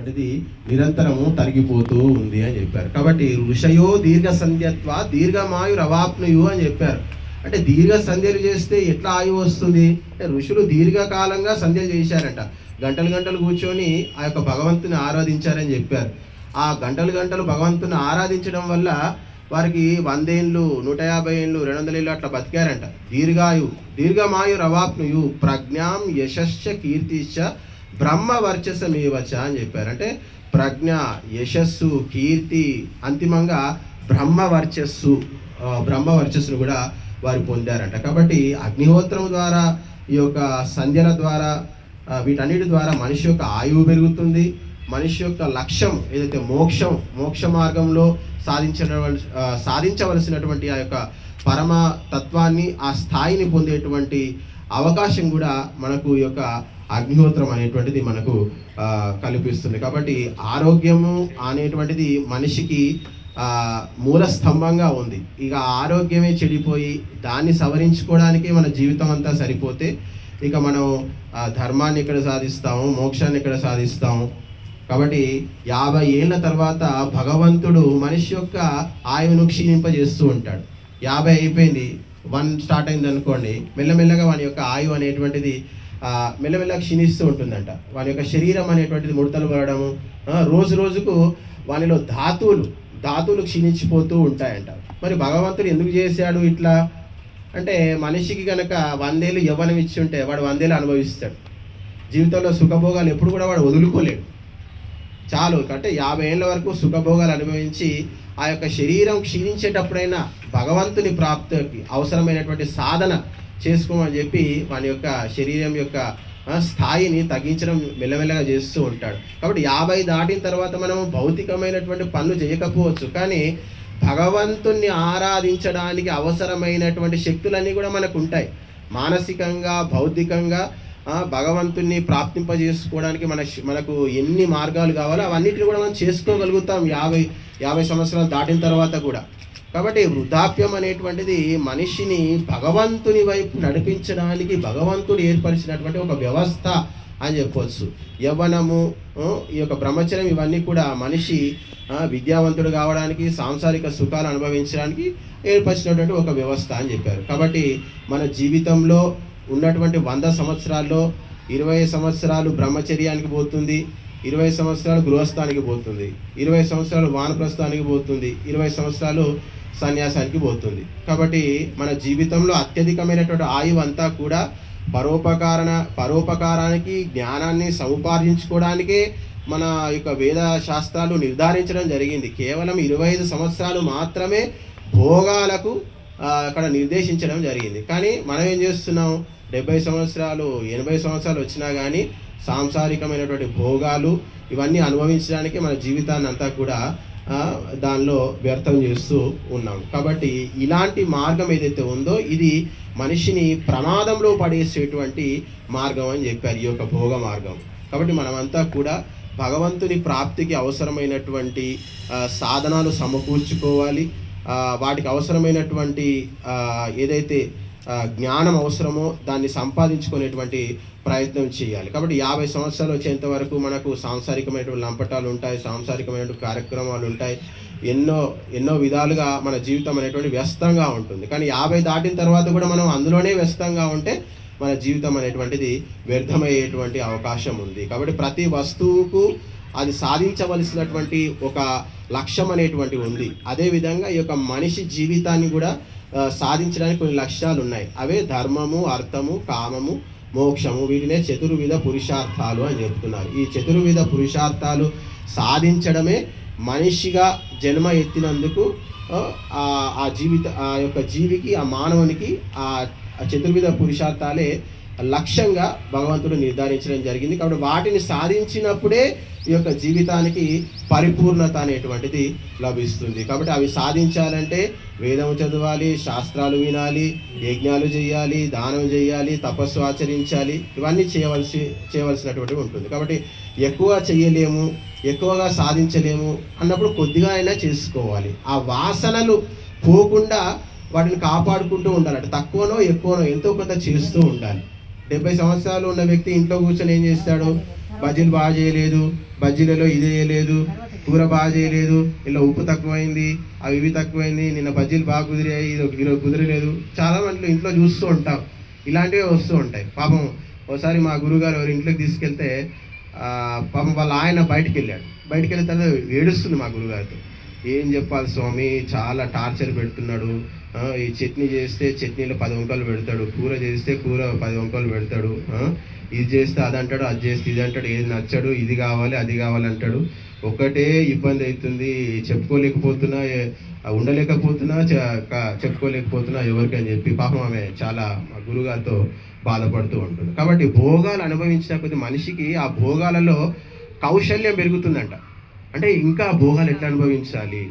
అనేటువంటిది నిరంతరము తరిగిపోతూ ఉంది అని చెప్పారు. కాబట్టి ఋషయో దీర్ఘ సంధ్యత్వ దీర్ఘమాయు రవాప్నుయు అని చెప్పారు. అంటే దీర్ఘ సంధ్యలు చేస్తే ఎట్లా ఆయువు వస్తుంది? అంటే ఋషులు దీర్ఘకాలంగా సంధ్యలు చేశారంట. గంటలు గంటలు కూర్చొని ఆ యొక్క భగవంతుని ఆరాధించారని చెప్పారు. ఆ గంటలు గంటలు భగవంతుని ఆరాధించడం వల్ల వారికి వందేళ్ళు నూట యాభై ఏళ్ళు రెండు వందల ఏళ్ళు అట్లా బతికారంట. దీర్ఘాయు దీర్ఘమాయు రవాప్నుయు ప్రజ్ఞాం యశస్చ కీర్తిశ్చ బ్రహ్మ వర్చసమేవచ అని చెప్పారు. అంటే ప్రజ్ఞ యశస్సు కీర్తి అంతిమంగా బ్రహ్మ వర్చస్సు బ్రహ్మ వర్చస్సును కూడా వారు పొందారంట. కాబట్టి అగ్నిహోత్రం ద్వారా ఈ యొక్క సంధ్యల ద్వారా వీటన్నిటి ద్వారా మనిషి యొక్క ఆయువు పెరుగుతుంది. మనిషి యొక్క లక్ష్యం ఏదైతే మోక్షం మోక్ష మార్గంలో సాధించిన సాధించవలసినటువంటి ఆ యొక్క పరమ తత్వాన్ని ఆ స్థాయిని పొందేటువంటి అవకాశం కూడా మనకు ఈ యొక్క అగ్నిహోత్రం అనేటువంటిది మనకు కల్పిస్తుంది. కాబట్టి ఆరోగ్యము అనేటువంటిది మనిషికి మూల స్తంభంగా ఉంది. ఇక ఆరోగ్యమే చెడిపోయి దాన్ని సవరించుకోవడానికి మన జీవితం అంతా సరిపోతే ఇక మనం ధర్మాన్ని ఇక్కడ సాధిస్తాము మోక్షాన్ని ఇక్కడ సాధిస్తాము? కాబట్టి యాభై ఏళ్ళ తర్వాత భగవంతుడు మనిషి యొక్క ఆయువును క్షీణింపజేస్తూ ఉంటాడు. యాభై అయిపోయింది వన్ స్టార్ట్ అయింది అనుకోండి మెల్లమెల్లగా వాని యొక్క ఆయువు అనేటువంటిది మెల్లమెల్ల మెల్లమెల్లగా క్షీణిస్తూ ఉంటుందంట. వాని యొక్క శరీరం అనేటువంటిది ముడతలు పడడము రోజు రోజుకు వానిలో ధాతువులు ధాతువులు క్షీణించిపోతూ ఉంటాయంట. మరి భగవంతుడు ఎందుకు చేశాడు ఇట్లా? అంటే మనిషికి కనుక వందేళ్ళు యవ్వనం ఇచ్చి ఉంటే వాడు వందేళ్ళు అనుభవిస్తాడు. జీవితంలో సుఖభోగాలు ఎప్పుడు కూడా వాడు వదులుకోలేడు. చాలు అంటే యాభై ఏళ్ళ వరకు సుఖభోగాలు అనుభవించి ఆ యొక్క శరీరం క్షీణించేటప్పుడైనా భగవంతుని ప్రాప్తికి అవసరమైనటువంటి సాధన చేసుకోమని చెప్పి వాని యొక్క శరీరం యొక్క స్థాయిని తగ్గించడం మెల్లమెల్లగా చేస్తూ ఉంటాడు. కాబట్టి యాభై దాటిన తర్వాత మనం భౌతికమైనటువంటి పనులు చేయకపోవచ్చు. కానీ భగవంతుణ్ణి ఆరాధించడానికి అవసరమైనటువంటి శక్తులన్నీ కూడా మనకు ఉంటాయి. మానసికంగా భౌతికంగా భగవంతుణ్ణి ప్రాప్తింపజేసుకోవడానికి మన మనకు ఎన్ని మార్గాలు కావాలో అవన్నిటిని కూడా మనం చేసుకోగలుగుతాం యాభై యాభై సంవత్సరాలు దాటిన తర్వాత కూడా. కాబట్టి వృద్ధాప్యం అనేటువంటిది మనిషిని భగవంతుని వైపు నడిపించడానికి భగవంతుడు ఏర్పరిచినటువంటి ఒక వ్యవస్థ అని చెప్పవచ్చు యవ్వనము ఈ యొక్క బ్రహ్మచర్యం ఇవన్నీ కూడా మనిషి విద్యావంతుడు కావడానికి సాంసారిక సుఖాలు అనుభవించడానికి ఏర్పరిచినటువంటి ఒక వ్యవస్థ అని చెప్పారు. కాబట్టి మన జీవితంలో ఉన్నటువంటి వంద సంవత్సరాల్లో ఇరవై సంవత్సరాలు బ్రహ్మచర్యానికి పోతుంది ఇరవై సంవత్సరాలు గృహస్థానికి పోతుంది ఇరవై సంవత్సరాలు వానప్రస్థానికి పోతుంది ఇరవై సంవత్సరాలు సన్యాసానికి పోతుంది. కాబట్టి మన జీవితంలో అత్యధికమైనటువంటి ఆయువు అంతా కూడా పరోపకారణ పరోపకారానికి జ్ఞానాన్ని సముపార్జించుకోవడానికే మన యొక్క వేద శాస్త్రాలు నిర్ధారించడం జరిగింది. కేవలం ఇరవై ఐదు సంవత్సరాలు మాత్రమే భోగాలకు అక్కడ నిర్దేశించడం జరిగింది. కానీ మనం ఏం చేస్తున్నాం? డెబ్బై సంవత్సరాలు ఎనభై సంవత్సరాలు వచ్చినా కానీ సాంసారికమైనటువంటి భోగాలు ఇవన్నీ అనుభవించడానికి మన జీవితాన్ని అంతా కూడా దానిలో వ్యర్థం చేస్తూ ఉన్నాం కాబట్టి ఇలాంటి మార్గం ఏదైతే ఉందో ఇది మనిషిని ప్రమాదంలో పడేసేటువంటి మార్గం అని చెప్పారు ఈ యొక్క భోగ మార్గం. కాబట్టి మనమంతా కూడా భగవంతుని ప్రాప్తికి అవసరమైనటువంటి సాధనాలు సమకూర్చుకోవాలి. వాటికి అవసరమైనటువంటి ఏదైతే జ్ఞానం అవసరమో దాన్ని సంపాదించుకునేటువంటి ప్రయత్నం చేయాలి. కాబట్టి యాభై సంవత్సరాలు వచ్చేంత వరకు మనకు సాంసారికమైనటువంటి లంపటాలు ఉంటాయి సాంసారికమైనటువంటి కార్యక్రమాలు ఉంటాయి. ఎన్నో ఎన్నో విధాలుగా మన జీవితం అనేటువంటి వ్యస్తంగా ఉంటుంది. కానీ యాభై దాటిన తర్వాత కూడా మనం అందులోనే వ్యస్తంగా ఉంటే మన జీవితం అనేటువంటిది వ్యర్థమయ్యేటువంటి అవకాశం ఉంది. కాబట్టి ప్రతి వస్తువుకు అది సాధించవలసినటువంటి ఒక లక్ష్యం అనేటువంటి ఉంది. అదేవిధంగా ఈ యొక్క మనిషి జీవితాన్ని కూడా సాధించడానికి కొన్ని లక్ష్యాలు ఉన్నాయి. అవే ధర్మము అర్థము కామము మోక్షము. వీటినే చతుర్విధ పురుషార్థాలు అని చెప్తున్నారు. ఈ చతుర్విధ పురుషార్థాలు సాధించడమే మనిషిగా జన్మ ఎత్తినందుకు ఆ, ఆ జీవిత ఆ యొక్క జీవికి ఆ మానవునికి ఆ చతుర్విధ పురుషార్థాలే లక్ష్యంగా భగవంతుడు నిర్ధారించడం జరిగింది. కాబట్టి వాటిని సాధించినప్పుడే ఈ యొక్క జీవితానికి పరిపూర్ణత అనేటువంటిది లభిస్తుంది. కాబట్టి అవి సాధించాలంటే వేదం చదవాలి శాస్త్రాలు వినాలి యజ్ఞాలు చేయాలి దానం చేయాలి తపస్సు ఆచరించాలి ఇవన్నీ చేయవలసి చేయవలసినటువంటివి ఉంటుంది. కాబట్టి ఎక్కువ చేయలేము ఎక్కువగా సాధించలేము అన్నప్పుడు కొద్దిగా అయినా చేసుకోవాలి. ఆ వాసనలు పోకుండా వాటిని కాపాడుకుంటూ ఉండాలి అంటే తక్కువనో ఎక్కువనో ఎంతో కొంత చేస్తూ ఉండాలి. డెబ్బై సంవత్సరాలు ఉన్న వ్యక్తి ఇంట్లో కూర్చొని ఏం చేస్తాడు? బజ్జీలు బాగా చేయలేదు బజ్జీలలో ఇది చేయలేదు కూర బాగా చేయలేదు ఇలా ఉప్పు తక్కువైంది అవి ఇవి తక్కువైంది నిన్న బజ్జీలు బాగా కుదిరాయి ఇది ఈరోజు కుదిరలేదు. చాలా మంది ఇంట్లో చూస్తూ ఉంటాం. ఇలాంటివి వస్తూ ఉంటాయి. పాపం ఒకసారి మా గురుగారు ఎవరి ఇంట్లోకి తీసుకెళ్తే పాపం వాళ్ళ ఆయన బయటికి వెళ్ళాడు. బయటికి వెళ్ళిన తర్వాత ఏడుస్తుంది మా గురుగారితో ఏం చెప్పాలి స్వామి? చాలా టార్చర్ పెడుతున్నాడు. ఈ చట్నీ చేస్తే చట్నీలో పది వంకలు పెడతాడు. కూర చేస్తే కూర పది వంకలు పెడతాడు. ఇది చేస్తే అది అంటాడు అది చేస్తే ఇది అంటాడు. ఏది నచ్చడు ఇది కావాలి అది కావాలి అంటాడు. ఒకటే ఇబ్బంది అవుతుంది. చెప్పుకోలేకపోతున్నా ఉండలేకపోతున్నా చెప్పుకోలేకపోతున్నా ఎవరికి అని చెప్పి పాపం ఆమె చాలా గురుగారితో బాధపడుతూ ఉంటుంది. కాబట్టి భోగాలు అనుభవించిన కొద్ది మనిషికి ఆ భోగాలలో కౌశల్యం పెరుగుతుందంట. అంటే ఇంకా భోగాలు ఎట్లా అనుభవించాలి?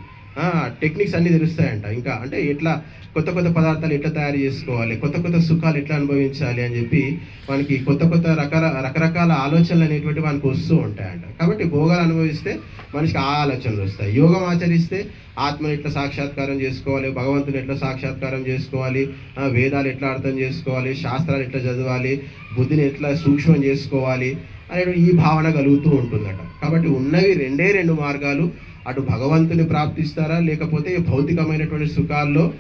టెక్నిక్స్ అన్నీ తెలుస్తాయంట. ఇంకా అంటే ఎట్లా కొత్త కొత్త పదార్థాలు ఎట్లా తయారు చేసుకోవాలి కొత్త కొత్త సుఖాలు ఎట్లా అనుభవించాలి అని చెప్పి మనకి కొత్త కొత్త రకర రకరకాల ఆలోచనలు అనేటువంటి మనకు వస్తూ ఉంటాయంట. కాబట్టి భోగాలు అనుభవిస్తే మనిషికి ఆ ఆలోచనలు వస్తాయి. యోగం ఆచరిస్తే ఆత్మను ఎట్లా సాక్షాత్కారం చేసుకోవాలి భగవంతుని ఎట్లా సాక్షాత్కారం చేసుకోవాలి వేదాలు ఎట్లా అర్థం చేసుకోవాలి శాస్త్రాలు ఎట్లా చదవాలి బుద్ధిని ఎట్లా సూక్ష్మం చేసుకోవాలి అనేటువంటి ఈ భావన కలుగుతూ ఉంటుందట. కాబట్టి ఉన్నవి రెండే రెండు మార్గాలు అటు భగవంతుని ప్రాప్తిస్తారా? లేకపోతే భౌతికమైనటువంటి సుఖాల్లో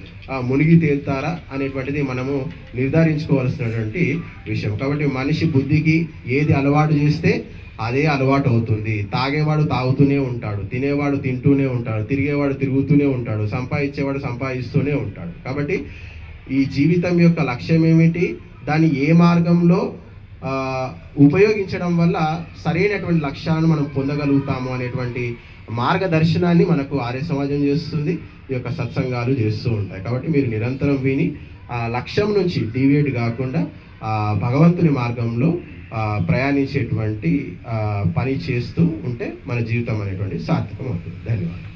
మునిగి తేలుతారా? అనేటువంటిది మనము నిర్ధారించుకోవాల్సినటువంటి విషయం. కాబట్టి మనిషి బుద్ధికి ఏది అలవాటు చేస్తే అదే అలవాటు అవుతుంది. తాగేవాడు తాగుతూనే ఉంటాడు తినేవాడు తింటూనే ఉంటాడు తిరిగేవాడు తిరుగుతూనే ఉంటాడు సంపాదించేవాడు సంపాదిస్తూనే ఉంటాడు. కాబట్టి ఈ జీవితం యొక్క లక్ష్యం ఏమిటి? దాన్ని ఏ మార్గంలో ఉపయోగించడం వల్ల సరైనటువంటి లక్ష్యాలను మనం పొందగలుగుతాము అనేటువంటి మార్గదర్శనాన్ని మనకు ఆర్య సమాజం చేస్తుంది ఈ యొక్క సత్సంగాలు చేస్తూ ఉంటాయి. కాబట్టి మీరు నిరంతరం విని ఆ లక్ష్యం నుంచి డీవియేట్ కాకుండా ఆ భగవంతుని మార్గంలో ప్రయాణించేటువంటి పని చేస్తూ ఉంటే మన జీవితం అనేటువంటి సార్థకం అవుతుంది ధన్యవాదాలు.